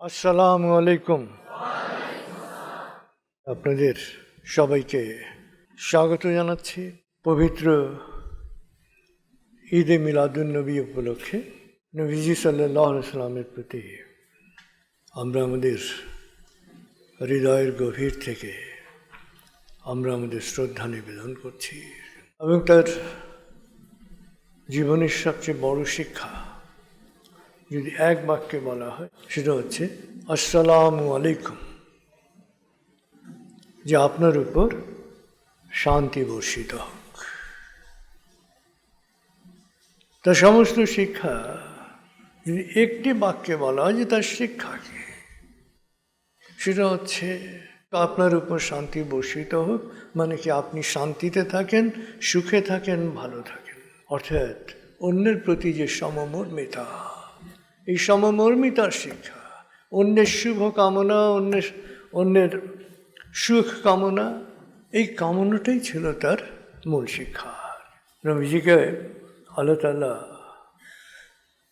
আসসালামু আলাইকুম। আপনাদের সবাইকে স্বাগত জানাচ্ছি পবিত্র ঈদে মিলাদুন নবী উপলক্ষে। নবীজি সাল্লাহ সাল্লামের প্রতি আমরা আমাদের হৃদয়ের গভীর থেকে আমরা আমাদের শ্রদ্ধা নিবেদন করছি এবং তার জীবনের সবচেয়ে বড় শিক্ষা যদি এক বাক্যে বলা হয়, সেটা হচ্ছে, আসসালামু আলাইকুম। যে আপনার উপর শান্তি বর্ষিত হোক। তার সমস্ত শিক্ষা যদি একটি বাক্যে বলা হয় যে তার শিক্ষা কি? সেটা হচ্ছে, আপনার উপর শান্তি বর্ষিত হোক। মানে কি আপনি শান্তিতে থাকেন, সুখে থাকেন, ভালো থাকেন। অর্থাৎ অন্যের প্রতি যে সমমর্মিতা এই সমমর্মিতার শিক্ষা অন্যের শুভ কামনা, অন্যের অন্যের সুখ কামনা, এই কামনাটাই ছিল তার মূল শিক্ষা। রবিজিকে আল্লাহ তাল্লাহ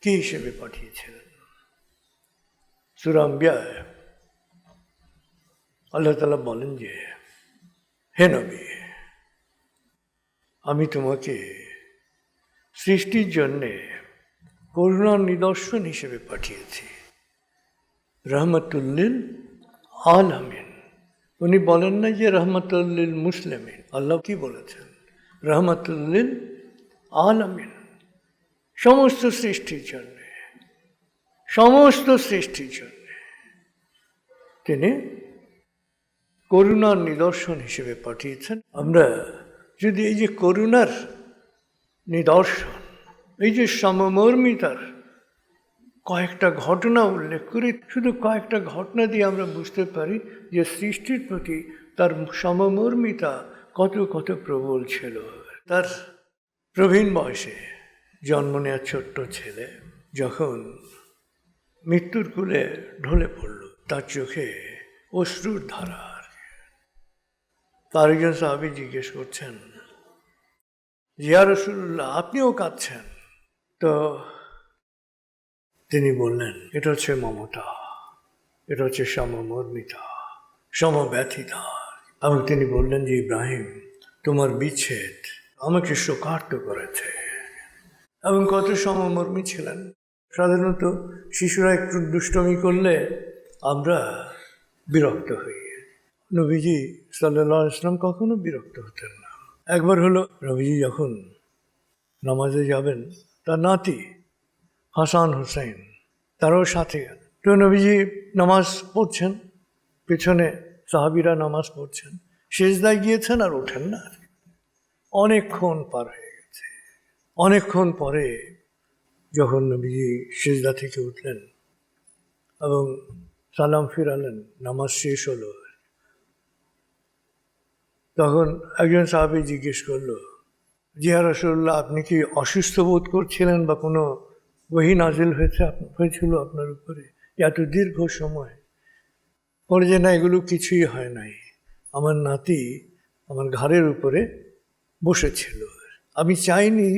কি হিসেবে পাঠিয়েছিলেন? সুরাম্বিয়ায় আল্লাহ তালা বলেন যে, হে নবী, আমি তোমাকে সৃষ্টির জন্যে করুণার নিদর্শন হিসেবে পাঠিয়েছি। রহমতুল্লিল আলমিন। উনি বলেন না যে রহমতুল্লিল মুসলিমিন আল্লাহ কি বলেছেন? রহমতুল্লিল আলমিন। সমস্ত সৃষ্টির জন্যে। সমস্ত সৃষ্টির জন্যে। তিনি করুণার নিদর্শন হিসেবে পাঠিয়েছেন। আমরা যদি এই যে করুণার নিদর্শন এই যে সমমর্মিতার কয়েকটা ঘটনা উল্লেখ করে। শুধু কয়েকটা ঘটনা দিয়ে আমরা বুঝতে পারি যে সৃষ্টির প্রতি তার সমমর্মিতা কত কত প্রবল ছিল। তার প্রবীণ বয়সে জন্ম নেওয়া ছোট্ট ছেলে যখন মৃত্যুর কুলে ঢলে পড়ল, তার চোখে অশ্রুর ধারা। তার একজন সাহাবি জিজ্ঞেস করছেন, জিয়া রসুল্লাহ আপনিও কাঁদছেন? তো তিনি বললেন, এটা হচ্ছে মমতা। এটা হচ্ছে সমমর্মিতা, সমব্যথিতা। এবং তিনি বললেন যে, ইব্রাহিম, তোমার বিচ্ছেদ আমাকে শোকার্ত করেছে। এবং কত সমমর্মী ছিলেন। সাধারণত শিশুরা একটু দুষ্টমি করলে আমরা বিরক্ত হই। নবীজি সাল্লাহ ইসলাম কখনো বিরক্ত হতেন না। একবার হলো রবিজি যখন নামাজে যাবেন তার নাতি হাসান হুসাইন তারও সাথে তো নবীজি, নামাজ পড়ছেন, পেছনে সাহাবিরা নামাজ পড়ছেন। শেষদায় গিয়েছেন আর ওঠেন না। অনেকক্ষণ পার হয়ে গেছে। অনেকক্ষণ পরে যখন নবীজি সেজদা থেকে উঠলেন এবং সালাম ফিরালেন, নামাজ শেষ হলো। তখন একজন সাহাবি জিজ্ঞেস করল জিয়া রসুল্লাহ আপনি কি অসুস্থ বোধ করছিলেন বা কোনো বহি নাজিল হয়েছে হয়েছিল আপনার উপরে? এত দীর্ঘ সময়। পরে যে না, এগুলো কিছুই হয় নাই। আমার নাতি আমার ঘাড়ের উপরে বসেছিল। আমি চাইনি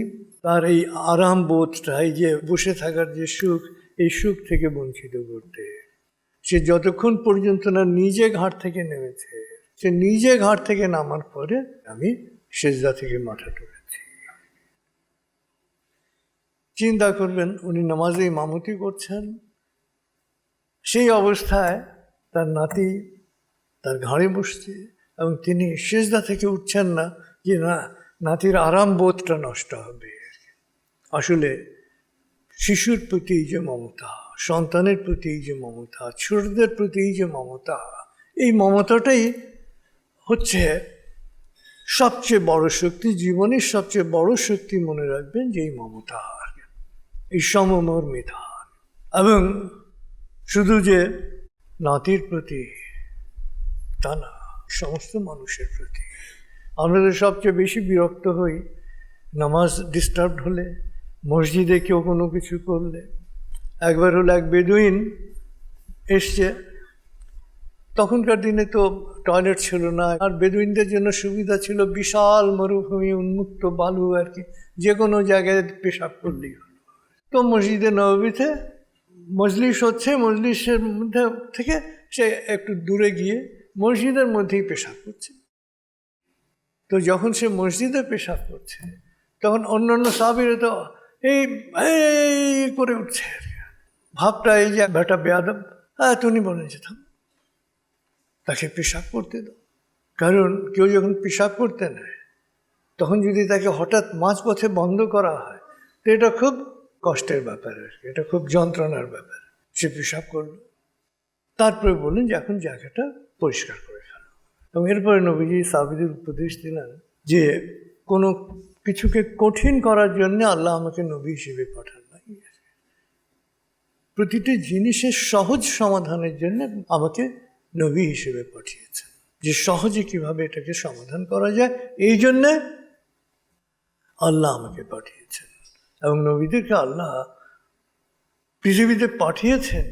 তার এই আরাম বোধটা, এই যে বসে থাকার যে সুখ, এই সুখ থেকে বঞ্চিত করতে। সে যতক্ষণ পর্যন্ত না নিজে ঘাট থেকে নেমেছে, সে নিজে ঘাট থেকে নামার পরে আমি সেজদা থেকে মাথা তুলেছি চিন্তা করবেন, উনি নামাজে ইমামতি করছেন। সেই অবস্থায় তার নাতি, তার ঘাড়ে বসছে এবং তিনি সেজদা থেকে উঠছেন না যে না, নাতির আরাম বোধটা নষ্ট হবে। আসলে শিশুর প্রতি এই যে মমতা, সন্তানের প্রতি এই যে মমতা, ছোটদের প্রতি এই যে মমতা, এই মমতাটাই হচ্ছে সবচেয়ে বড় শক্তি, জীবনের সবচেয়ে বড় শক্তি মনে রাখবেন যে এই মমতা। এই এবং শুধু যে নাতির প্রতি, তা না, সমস্ত মানুষের প্রতি। আমরা তো সবচেয়ে বেশি বিরক্ত হই, নামাজ ডিস্টার্ব হলে, মসজিদে কেউ কোনো কিছু করলে, একবার হলো এক বেদুইন এসছে, তখনকার দিনে তো টয়লেট ছিল না, আর বেদুইনদের জন্য সুবিধা ছিল বিশাল মরুভূমি, উন্মুক্ত বালু আর কি যে কোনো জায়গায় পেশাব করলেই হলো তো মসজিদে নবীতে মজলিস হচ্ছে, মজলিসের মধ্যে থেকে সে একটু দূরে গিয়ে মসজিদের মধ্যেই পেশাব করছে। তো যখন সে মসজিদে পেশাব করছে, তখন অন্যান্য সাহাবিরা তো এই করে উঠছে। ভাবটা এই যে বেটা বেয়াদব হ্যাঁ তুমি বলেন যেতাম তাকে পেশাব করতে দাও। কারণ কেউ যখন পেশাব করতে নেয়, তখন যদি তাকে হঠাৎ মাঝপথে বন্ধ করা হয়, তো এটা খুব কষ্টের ব্যাপার আর কি। এটা খুব যন্ত্রণার ব্যাপার। সে পেশাব করল। তারপরে বললেন যে, এখন জায়গাটা পরিষ্কার করে ফেলো। এবং এরপরে নবীজি সাবিদের উপদেশ দিলেন যে, কোনো কিছুকে কঠিন করার জন্য আল্লাহ আমাকে নবী হিসেবে পাঠান প্রতিটি জিনিসের সহজ সমাধানের জন্য আমাকে নবী হিসেবে পাঠিয়েছেন। যে সহজে কীভাবে এটাকে সমাধান করা যায়, এই জন্যে আল্লাহ আমাকে পাঠিয়েছেন। এবং নবীদেরকে আল্লাহ পৃথিবীতে পাঠিয়েছেন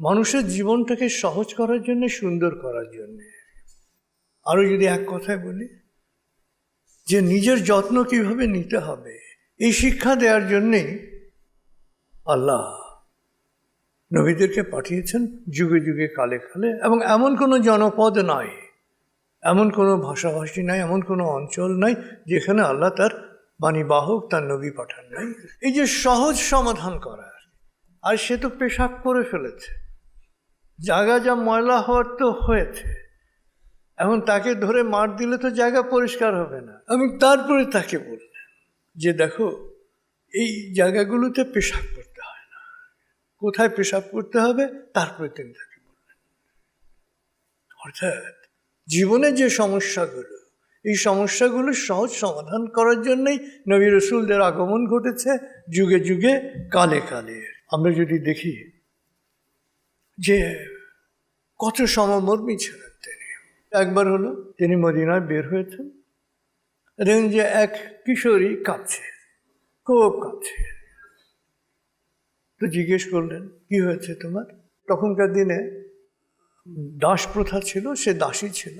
মানুষের জীবনটাকে সহজ করার জন্য, সুন্দর করার জন্য। আরও যদি এক কথায় বলি, যে নিজের যত্ন কীভাবে নিতে হবে, এই শিক্ষা দেওয়ার জন্যেই আল্লাহ নবীদেরকে পাঠিয়েছেন যুগে যুগে, কালে কালে। এবং এমন কোনো জনপদ নাই, এমন কোনো ভাষাভাষী নাই, এমন কোনো অঞ্চল নাই, যেখানে আল্লাহ তার বাণী বাহক তার নবী পাঠান নাই। এই যে সহজ সমাধান করার, আর সে তো পেশাব করে ফেলেছে। জায়গা যা ময়লা হওয়ার তো হয়েছে। এখন তাকে ধরে মার দিলে তো জায়গা পরিষ্কার হবে না। এবং তারপরে তাকে বললেন যে, দেখো, এই জায়গাগুলোতে পেশাব করতে হয় না। কোথায় পেশাব করতে হবে, তারপরে তিনি তাকে বললেন। অর্থাৎ জীবনে যে সমস্যাগুলো এই সমস্যাগুলো সহজ সমাধান করার জন্যই নবী রসুলদের আগমন ঘটেছে যুগে যুগে, কালে কালে। আমরা যদি দেখি যে কত সমমর্মী ছিলেন তিনি। একবার হলো তিনি মদিনায় বের হয়েছেন, দেখেন যে এক কিশোরী কাঁদছে, খুব কাঁদছে। তো জিজ্ঞেস করলেন, কি হয়েছে তোমার? তখনকার দিনে দাস প্রথা ছিল, সে দাসী ছিল।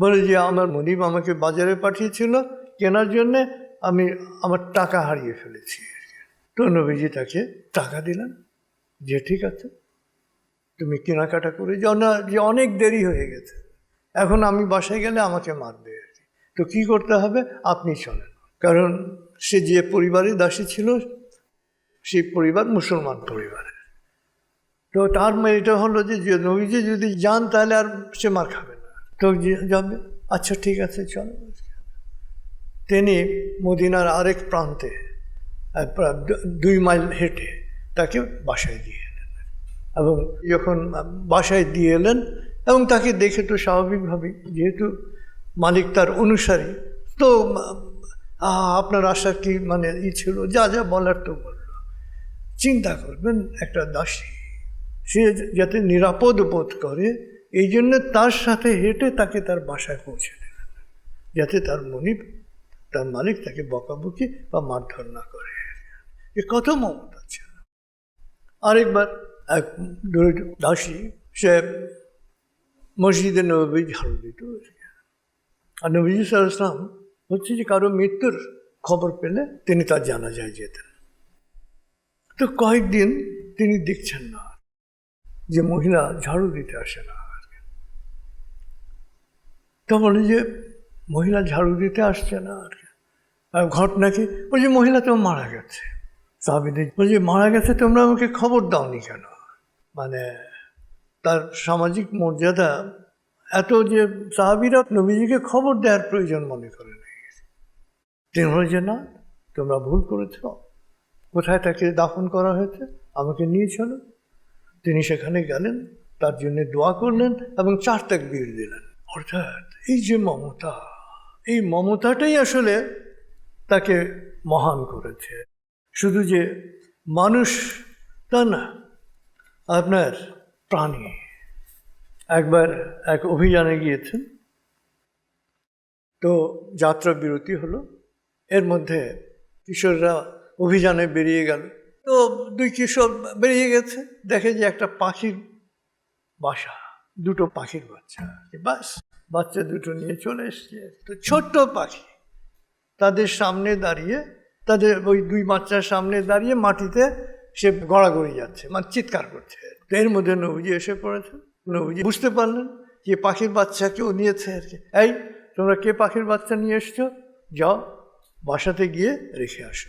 বলে যে, আমার মনিব আমাকে বাজারে পাঠিয়েছিল, কেনার জন্যে আমি আমার টাকা হারিয়ে ফেলেছি। তো নবীজি তাকে টাকা দিলেন। যে, ঠিক আছে, তুমি কেনাকাটা করে যাও। না, যে, অনেক দেরি হয়ে গেছে। এখন আমি বাসায় গেলে আমাকে মারবে আর কি। তো কী করতে হবে? আপনি চলেন। কারণ সে যে পরিবারে দাসী ছিল, সেই পরিবার মুসলমান পরিবারের। তো তার এটা হলো যে যে নবীজি যদি যান, তাহলে আর সে মার খাবে তো যাবে আচ্ছা ঠিক আছে, চলো। তিনি মদিনার আরেক প্রান্তে দুই মাইল হেঁটে তাকে বাসায় দিয়ে এলেন। এবং যখন বাসায় দিয়ে এলেন এবং তাকে দেখে তো স্বাভাবিকভাবেই, যেহেতু মালিক তার অনুসারী, তো আপনার আশা কি মানে ই ছিল? যা যা বলার তো বলল। চিন্তা করবেন, একটা দাসী, সে যাতে নিরাপদ বোধ করে এই জন্য তার সাথে হেঁটে তাকে তার বাসায় পৌঁছে দেবেন যাতে তার মনিব, তার মালিক তাকে বকাবকি বা মারধর না করে। এ কত মমতা ছিল আরেকবার এক দাসী, সে মসজিদে নবী ঝাড়ু দিত আর নবীজি সাল ইসলাম হচ্ছে যে কারও মৃত্যুর খবর পেলে তিনি তার জানা যায় যেতেন। তো কয়েকদিন তিনি দেখছেন না, যে মহিলা ঝাড়ু দিতে আসে না। তো বলে যে, মহিলা ঝাড়ু দিতে আসছে না আর। আর ঘটনা কি ওই যে, মহিলা তো মারা গেছে। সাহাবিদের বলছে মারা গেছে তোমরা আমাকে খবর দাওনি কেন? মানে তার সামাজিক মর্যাদা, এত যে সাহাবিরা নবীজিকে খবর দেওয়ার প্রয়োজন মনে করে তিনি বলে যে, না, তোমরা ভুল করেছ। কোথায় তাকে দাফন করা হয়েছে? আমাকে নিয়ে চলো। তিনি সেখানে গেলেন, তার জন্য দোয়া করলেন এবং চার ত্যাগ বীর দিলেন। অর্থাৎ এই যে মমতা, এই মমতাটাই আসলে তাকে মহান করেছে। শুধু যে মানুষ তা না, আপনার প্রাণী। একবার এক অভিযানে গিয়েছেন। তো যাত্রা বিরতি হলো। এর মধ্যে কিশোররা অভিযানে বেরিয়ে গেল। তো দুই কিশোর বেরিয়ে গেছে। দেখে যে একটা পাখির বাসা, দুটো পাখির বাচ্চা। বাস। বাচ্চা দুটো নিয়ে চলে এসছে। তো ছোট্ট পাখি, তাদের সামনে দাঁড়িয়ে, তাদের ওই দুই বাচ্চার সামনে দাঁড়িয়ে মাটিতে সে গড়াগড়ি যাচ্ছে মানে চিৎকার করছে। তো এর মধ্যে নবীজি এসে পড়েছে। নবীজি বুঝতে পারলেন যে পাখির বাচ্চা কেউ নিয়েছে আর কি। এই, তোমরা কে পাখির বাচ্চা নিয়ে এসছো? যাও, বাসাতে গিয়ে রেখে আসো।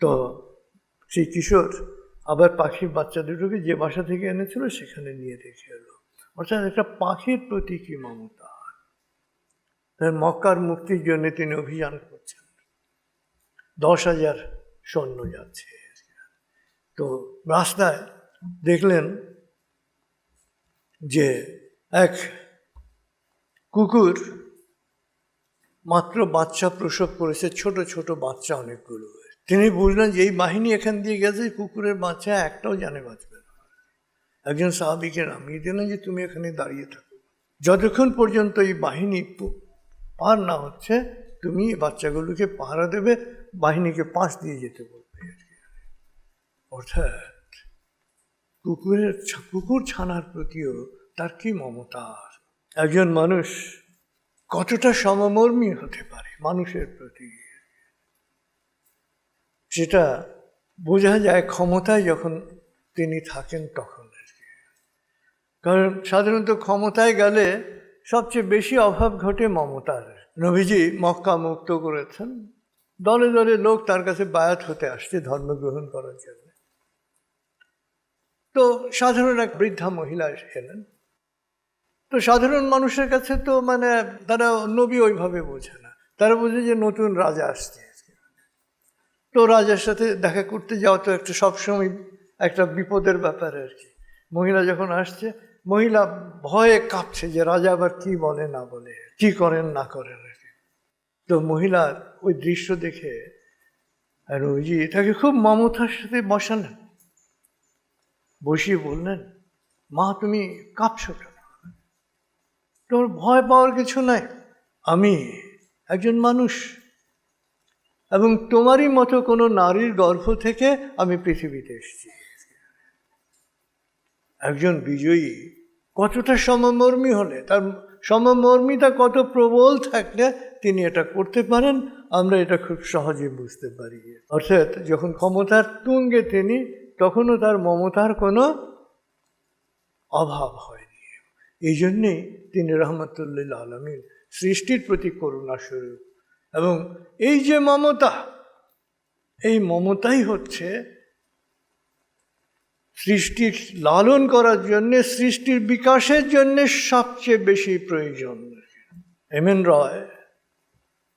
তো সেই কিশোর আবার পাখির বাচ্চা দুটোকে যে বাসা থেকে এনেছিল, সেখানে নিয়ে রেখে এলো। অর্থাৎ একটা পাখির প্রতি কি মমতা? তাই মক্কার মুক্তির জন্য তিনি অভিযান করছেন। দশ হাজার সৈন্য যাচ্ছে। তো রাস্তায় দেখলেন যে এক কুকুর মাত্র বাচ্চা প্রসব করেছে, ছোট ছোট বাচ্চা অনেকগুলো। তিনি বুঝলেন যে এই বাহিনী এখান দিয়ে গেছে কুকুরের বাচ্চা একটাও জানে বাঁচবে একজন সাহাবিকে নামিয়ে দিলেন যে, তুমি এখানে দাঁড়িয়ে থাকো। যতক্ষণ পর্যন্ত এই বাহিনী পার না হচ্ছে, তুমি বাচ্চাগুলোকে পাহারা দেবে, বাহিনীকে পাশ দিয়ে যেতে বলবে অর্থাৎ কুকুরের কুকুর ছানার প্রতিও তার কি মমতার একজন মানুষ কতটা সমমর্মী হতে পারে মানুষের প্রতি? সেটা বোঝা যায় ক্ষমতায় যখন তিনি থাকেন তখন। কারণ সাধারণত ক্ষমতায় গেলে সবচেয়ে বেশি অভাব ঘটে মমতার। নবীজি মক্কা মুক্ত করেছেন। দলে দলে লোক তার কাছে বায়াত হতে আসছে ধর্ম গ্রহণ করার জন্য। তো সাধারণ এক বৃদ্ধা মহিলা এলেন। তো সাধারণ মানুষের কাছে তো মানে তারা নবী ওইভাবে বোঝে না। তারা বোঝে যে নতুন রাজা আসছে। তো রাজার সাথে দেখা করতে যাওয়া তো একটা সবসময় একটা বিপদের ব্যাপার আর কি। মহিলা যখন আসছে মহিলা ভয়ে কাঁপছে যে রাজা আবার কি বলে, না বলে, কি করেন, না করেন তো মহিলার ওই দৃশ্য দেখে ওইজি তাকে খুব মমতার সাথে বসালেন। বসিয়ে বললেন, মা, তুমি কাঁপছো কেন? তোমার ভয় পাওয়ার কিছু নাই। আমি একজন মানুষ এবং তোমারই মতো কোনো নারীর গর্ভ থেকে আমি পৃথিবীতে এসেছি। একজন বিজয়ী কতটা সমমর্মী হলে, তার সমমর্মিতা কত প্রবল থাকলে তিনি এটা করতে পারেন, আমরা এটা খুব সহজে বুঝতে পারি। অর্থাৎ যখন ক্ষমতার তুঙ্গে তিনি, তখনও তার মমতার কোনো অভাব হয়নি। এই জন্যেই তিনি রহমতুল্লিল আলমিন সৃষ্টির প্রতি করুণা স্বরূপ। এবং এই যে মমতা, এই মমতাই হচ্ছে সৃষ্টির লালন করার জন্য, সৃষ্টির বিকাশের জন্য সবচেয়ে বেশি প্রয়োজন। এম এন রয়,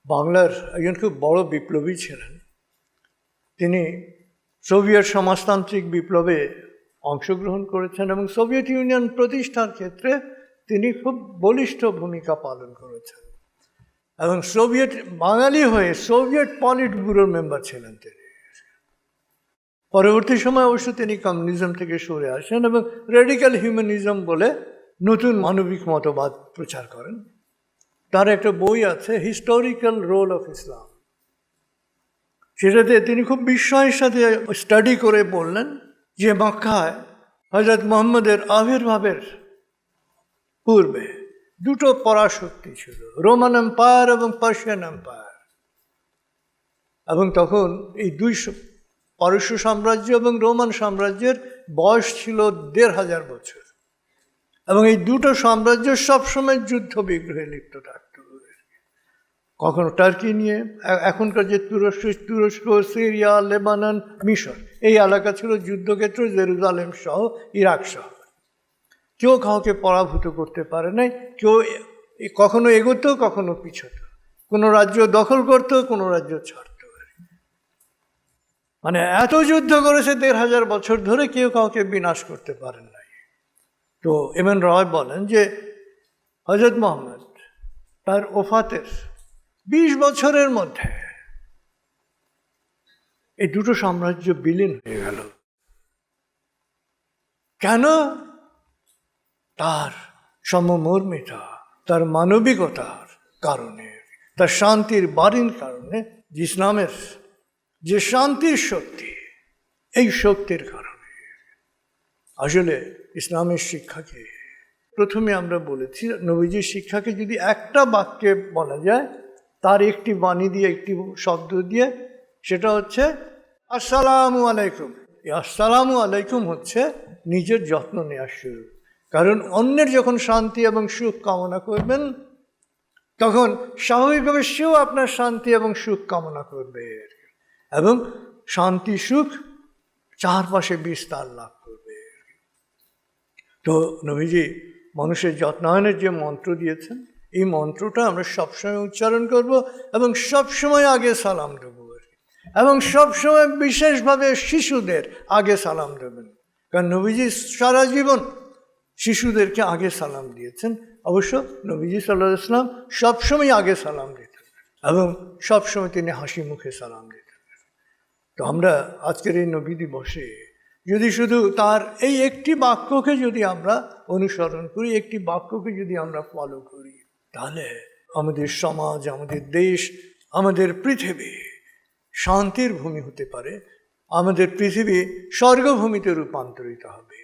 বাংলার একজন খুব বড় বিপ্লবী ছিলেন। তিনি সোভিয়েত সমাজতান্ত্রিক বিপ্লবে অংশগ্রহণ করেছেন এবং সোভিয়েত ইউনিয়ন প্রতিষ্ঠার ক্ষেত্রে তিনি খুব বলিষ্ঠ ভূমিকা পালন করেছেন। এবং সোভিয়েত বাঙালি হয়ে সোভিয়েত পলিট ব্যুরোর মেম্বার ছিলেন তিনি। পরবর্তী সময় অবশ্য তিনি কমিউনিজম থেকে সরে আসেন এবং রেডিক্যাল হিউম্যানিজম বলে নতুন মানবিক মতবাদ প্রচার করেন। তার একটা বই আছে হিস্টোরিক্যাল রোল অফ ইসলাম সেটাতে তিনি খুব বিস্ময়ের সাথে স্টাডি করে বললেন যে মক্কায় হজরত মোহাম্মদের আবির্ভাবের পূর্বে দুটো পরাশক্তি ছিল রোমান এম্পায়ার এবং পার্সিয়ান এম্পায়ার এবং তখন এই দুই পারস্য সাম্রাজ্য এবং রোমান সাম্রাজ্যের বয়স ছিল দেড় হাজার বছর। এবং এই দুটো সাম্রাজ্য সবসময় যুদ্ধ বিগ্রহে লিপ্ত থাকত। কখনো টার্কি নিয়ে এখনকার যে তুরস্ক তুরস্ক, সিরিয়া, লেবানন, মিশর, এই এলাকা ছিল যুদ্ধক্ষেত্র, জেরুজালেম সহ ইরাক সহ। কেউ কাউকে পরাভূত করতে পারে নাই, কেউ কখনো এগোতো, কখনো পিছতো। কোনো রাজ্য দখল করতো, কোনো রাজ্য ছাড়তো। মানে এত যুদ্ধ করেছে দেড় হাজার বছর ধরে কেউ কাউকে বিনাশ করতে পারেন নাই। তো এম এন রয় বলেন যে হজরত মোহাম্মদ তার ওফাতের বিশ বছরের মধ্যে এই দুটো সাম্রাজ্য বিলীন হয়ে গেল। কেন? তার সমমর্মিতা, তার মানবিকতার কারণে, তার শান্তির বাড়ির কারণে ইসলামের যে শান্তির শক্তি, এই শক্তির কারণে। আসলে ইসলামের শিক্ষাকে প্রথমে আমরা বলেছি, নবীজির শিক্ষাকে যদি একটা বাক্যে বলা যায়, তার একটি বাণী দিয়ে, একটি শব্দ দিয়ে, সেটা হচ্ছে, আসসালামু আলাইকুম। এই আসসালামু আলাইকুম হচ্ছে নিজের যত্ন নেওয়ার শুরু। কারণ অন্যের যখন শান্তি এবং সুখ কামনা করবেন, তখন স্বাভাবিকভাবে সেও আপনার শান্তি এবং সুখ কামনা করবে। এবং শান্তি, সুখ চারপাশে বিস্তার লাভ করবে। তো নবীজি মানুষের যত্নায়নের যে মন্ত্র দিয়েছেন, এই মন্ত্রটা আমরা সবসময় উচ্চারণ করব এবং সবসময় আগে সালাম দেবো। এবং সবসময় বিশেষভাবে শিশুদের আগে সালাম দেবেন। কারণ নবীজি সারা জীবন শিশুদেরকে আগে সালাম দিয়েছেন। অবশ্য নবীজি সাল্লাহ ইসলাম সবসময় আগে সালাম দিতেন এবং সবসময় তিনি হাসি মুখে সালাম দিতেন। তো আমরা আজকের এই নবী দিবসে যদি শুধু তার এই একটি বাক্যকে যদি আমরা অনুসরণ করি, একটি বাক্যকে যদি আমরা ফলো করি, তাহলে আমাদের সমাজ, আমাদের দেশ, আমাদের পৃথিবী শান্তির ভূমি হতে পারে। আমাদের পৃথিবী স্বর্গভূমিতে রূপান্তরিত হবে।